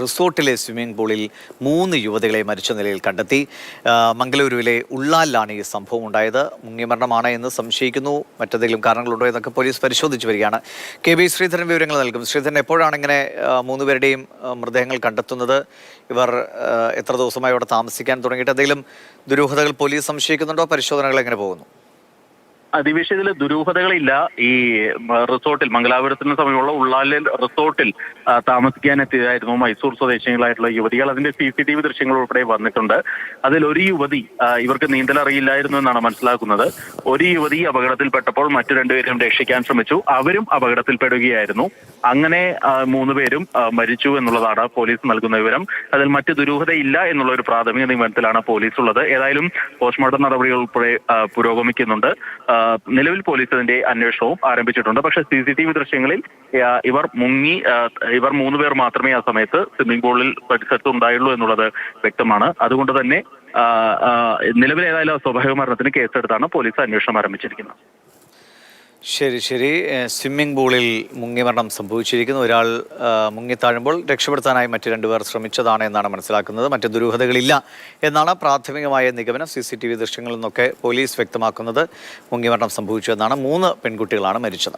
റിസോർട്ടിലെ swimming പൂളിൽ മൂന്ന് യുവതികളെ മരിച്ച നിലയിൽ കണ്ടെത്തി. മംഗലൂരുവിലെ ഉള്ളാലിലാണ് ഈ സംഭവം ഉണ്ടായത്. മുങ്ങിമരണമാണ് എന്ന് സംശയിക്കുന്നു. മറ്റെന്തെങ്കിലും കാരണങ്ങളുണ്ടോ എന്നൊക്കെ പോലീസ് പരിശോധിച്ചു വരികയാണ്. കെ ബി ശ്രീധരൻ വിവരങ്ങൾ നൽകും. ശ്രീധരൻ എപ്പോഴാണ് ഇങ്ങനെ മൂന്ന് മൂന്നുപേരുടെയും മൃതദേഹങ്ങൾ കണ്ടെത്തുന്നത്? ഇവർ എത്ര ദിവസമായി അവിടെ താമസിക്കാൻ തുടങ്ങിയിട്ട് എന്തെങ്കിലും ദുരൂഹതകൾ പോലീസ് സംശയിക്കുന്നുണ്ടോ? പരിശോധനകൾ എങ്ങനെ പോകുന്നു? അതിവിഷയത്തിൽ ദുരൂഹതകളില്ല. ഈ റിസോർട്ടിൽ മംഗലാപുരത്തിന് സമയമുള്ള ഉള്ളാലിൽ റിസോർട്ടിൽ താമസിക്കാനെത്തിയതായിരുന്നു മൈസൂർ സ്വദേശികളായിട്ടുള്ള യുവതികൾ. അതിന്റെ സി സി ടി വി ദൃശ്യങ്ങൾ ഉൾപ്പെടെ വന്നിട്ടുണ്ട്. അതിൽ ഒരു യുവതി ഇവർക്ക് നീന്തൽ അറിയില്ലായിരുന്നു എന്നാണ് മനസ്സിലാക്കുന്നത്. ഒരു യുവതി അപകടത്തിൽപ്പെട്ടപ്പോൾ മറ്റു രണ്ടുപേരും രക്ഷിക്കാൻ ശ്രമിച്ചു. അവരും അപകടത്തിൽപ്പെടുകയായിരുന്നു. അങ്ങനെ മൂന്ന് മൂന്നുപേരും മരിച്ചു എന്നുള്ളതാണ് പോലീസ് നൽകുന്ന വിവരം. അതിൽ മറ്റ് ദുരൂഹതയില്ല എന്നുള്ള ഒരു പ്രാഥമിക നിഗമനത്തിലാണ് പോലീസ് ഉള്ളത്. ഏതായാലും പോസ്റ്റ്മോർട്ടം നടപടികൾ ഉൾപ്പെടെ പുരോഗമിക്കുന്നുണ്ട്. നിലവിൽ പോലീസ് അതിന്റെ അന്വേഷണവും ആരംഭിച്ചിട്ടുണ്ട്. പക്ഷേ സി സി ടി വി ദൃശ്യങ്ങളിൽ ഇവർ മുങ്ങി ഇവർ മൂന്ന് പേർ മാത്രമേ ആ സമയത്ത് സ്വിമ്മിംഗ് പൂളിൽ പരിസരത്ത് ഉണ്ടായുള്ളൂ എന്നുള്ളത് വ്യക്തമാണ്. അതുകൊണ്ട് തന്നെ നിലവിൽ ഏതായാലും സ്വാഭാവിക മരണത്തിന് കേസെടുത്താണ് പോലീസ് അന്വേഷണം ആരംഭിച്ചിരിക്കുന്നത്. ശരി ശരി. സ്വിമ്മിംഗ് പൂളിൽ മുങ്ങിമരണം സംഭവിച്ചിരിക്കുന്നു. ഒരാൾ മുങ്ങിത്താഴുമ്പോൾ രക്ഷപ്പെടുത്താനായി മറ്റു രണ്ടുപേർ ശ്രമിച്ചതാണ് എന്നാണ് മനസ്സിലാക്കുന്നത്. മറ്റ് ദുരൂഹതകളില്ല എന്നാണ് പ്രാഥമികമായ നിഗമനം. സി സി ടി വി ദൃശ്യങ്ങളിൽ നിന്നൊക്കെ പോലീസ് വ്യക്തമാക്കുന്നത് മുങ്ങിമരണം സംഭവിച്ചു എന്നാണ് മൂന്ന് പെൺകുട്ടികളാണ് മരിച്ചത്.